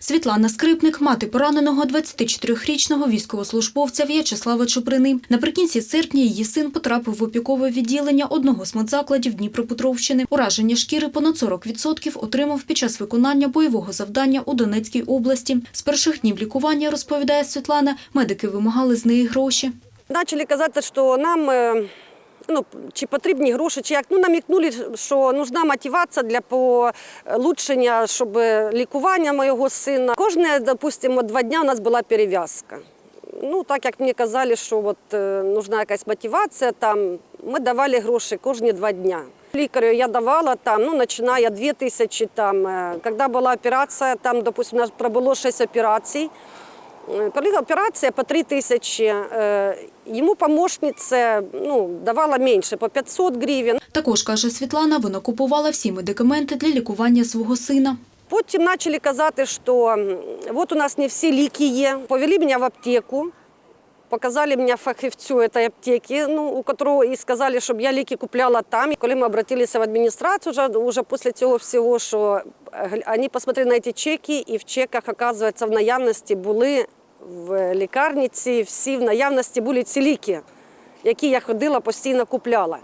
Світлана Скрипник, мати пораненого 24-річного військовослужбовця В'ячеслава Чуприни. Наприкінці серпня її син потрапив в опікове відділення одного з медзакладів Дніпропетровщини. Ураження шкіри понад 40% отримав під час виконання бойового завдання у Донецькій області. З перших днів лікування, розповідає Світлана, медики вимагали з неї гроші. Почали казати, що нам е, ну, чи потрібні гроші, чи як. Ну, намікнули, що нужна мотивація для получшення, щоб лікування моєго сина. Кожне, допустимо, два дні у нас була перев'язка. Ну, так як мені казали, що от, е, нужна якась мотивація, там, ми давали гроші кожні два дні. Лікарю я давала там, ну, починає 2 тисячі. Там, е, коли була операція, там, допустимо, у нас пробуло 6 операцій. Е, Коли операція по 3 тисячі, йому помощниця ну, давала менше, по 500 гривень. Також, каже Світлана, вона купувала всі медикаменти для лікування свого сина. Потім почали казати, що от у нас не всі ліки є. Повели мене в аптеку, показали мене фахівцю цієї аптеки, ну, у якого і сказали, щоб я ліки купляла там. І коли ми обратилися в адміністрацію, вже, вже після цього всього, що е, вони посмотрели на ці чеки, і в чеках, оказується, в наявності були в лікарниці, всі в наявності були ці ліки, які я ходила, постійно купляла.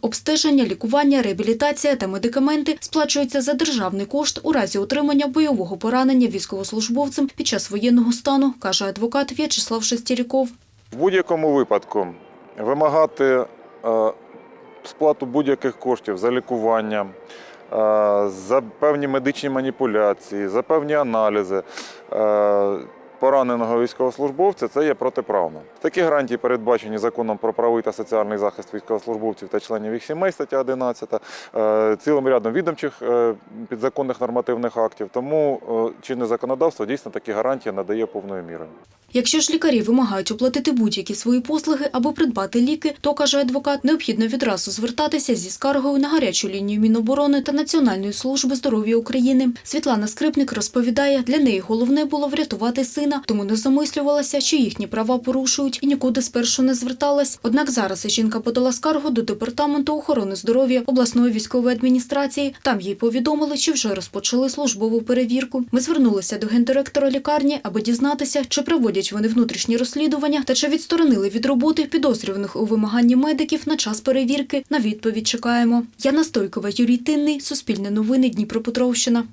Обстеження, лікування, реабілітація та медикаменти сплачуються за державний кошт у разі отримання бойового поранення військовослужбовцем під час воєнного стану, каже адвокат В'ячеслав Шестіріков. В будь-якому випадку вимагати е, сплату будь-яких коштів за лікування, е, за певні медичні маніпуляції, за певні аналізи е, пораненого військовослужбовця це є протиправно. Такі гарантії передбачені законом про правовий та соціальний захист військовослужбовців та членів їх сімей, стаття 11, е, цілим рядом відомчих е, підзаконних нормативних актів. Тому е, чинне законодавство дійсно такі гарантії надає повною мірою. Якщо ж лікарі вимагають оплатити будь-які свої послуги або придбати ліки, то, каже адвокат, необхідно відразу звертатися зі скаргою на гарячу лінію Міноборони та Національної служби здоров'я України. Світлана Скрипник розповідає, для неї головне було врятувати сина, тому не замислювалася, що їхні права порушують і нікуди спершу не зверталась. Однак зараз жінка подала скаргу до департаменту охорони здоров'я обласної військової адміністрації. Там їй повідомили, що вже розпочали службову перевірку. Ми звернулися до гендиректора лікарні, аби дізнатися, чи проводять вони внутрішні розслідування та чи відсторонили від роботи підозрюваних у вимаганні медиків на час перевірки. На відповідь чекаємо. Яна Стойкова, Юрій Тинний, Суспільне новини, Дніпропетровщина.